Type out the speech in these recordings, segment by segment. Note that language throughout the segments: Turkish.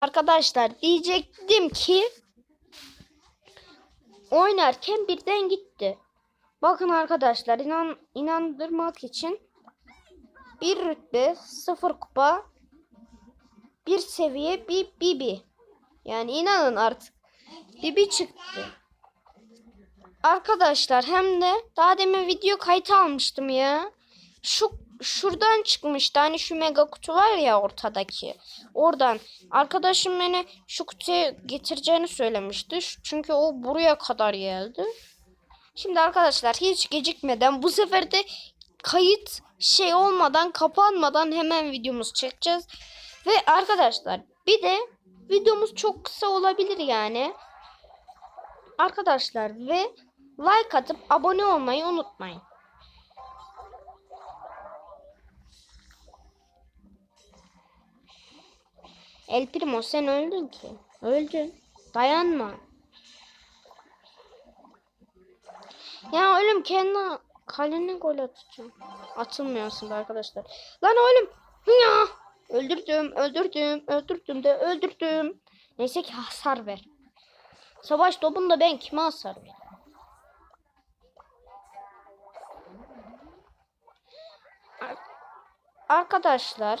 Arkadaşlar diyecektim ki oynarken birden gitti. Bakın arkadaşlar inan inandırmak için bir rütbe, sıfır kupa, bir seviye, bir bibi. Yani inanın artık. Bibi çıktı. Arkadaşlar hem de daha demin video kayıt almıştım ya. Şu şuradan çıkmıştı. Hani şu mega kutu var ya ortadaki. Oradan. Arkadaşım beni şu kutuya getireceğini söylemişti. Çünkü o buraya kadar geldi. Şimdi arkadaşlar hiç gecikmeden bu sefer de kayıt şey olmadan kapanmadan hemen videomuz çekeceğiz. Ve arkadaşlar bir de videomuz çok kısa olabilir yani. Arkadaşlar ve like atıp abone olmayı unutmayın. El Primo sen öldün ki. Öldün. Dayanma. Ya oğlum kendi kalene gol atacağım. Atılmıyor aslında arkadaşlar. Lan oğlum. Ya. Öldürdüm, öldürdüm, öldürdüm de öldürdüm. Neyse ki hasar ver. Savaş topunda ben kime hasar ver? Ar- Arkadaşlar.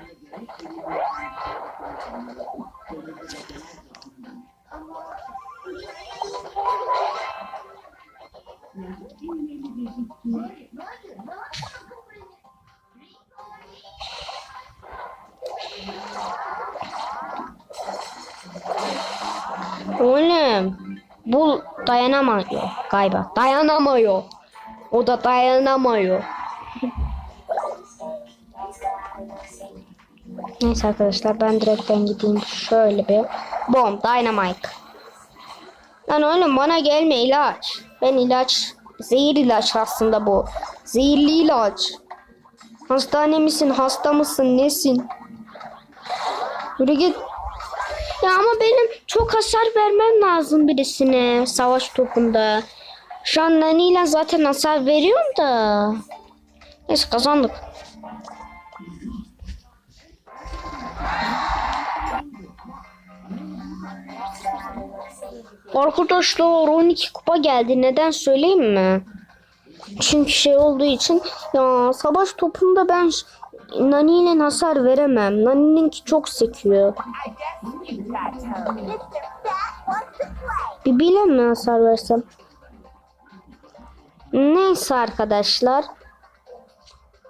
Oğlum. Bu dayanamıyor galiba. Dayanamıyor. O da dayanamıyor. Neyse arkadaşlar ben direkten gideyim şöyle bir. Bom dynamite. Lan oğlum bana gelme ilaç. Ben ilaç zehir ilaç aslında bu. Zehirli ilaç. Hastane misin hasta mısın nesin? Yürü git. Ya ama benim çok hasar vermem lazım birisine savaş topunda. Şu an Nani ile zaten hasar veriyorum da. Neyse kazandık. Arkadaşlar 12 kupa geldi. Neden söyleyeyim mi? Çünkü şey olduğu için ya savaş topunda ben Nani ile hasar veremem. Nani'ninki çok sekiyor. Bir bile mi hasar versem? Neyse arkadaşlar.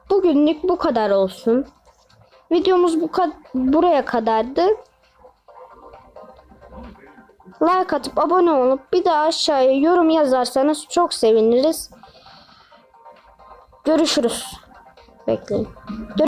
Bugünlük bu kadar olsun. Videomuz bu kad- buraya kadardı. Like atıp abone olup bir de aşağıya yorum yazarsanız çok seviniriz. Görüşürüz. Bekleyin.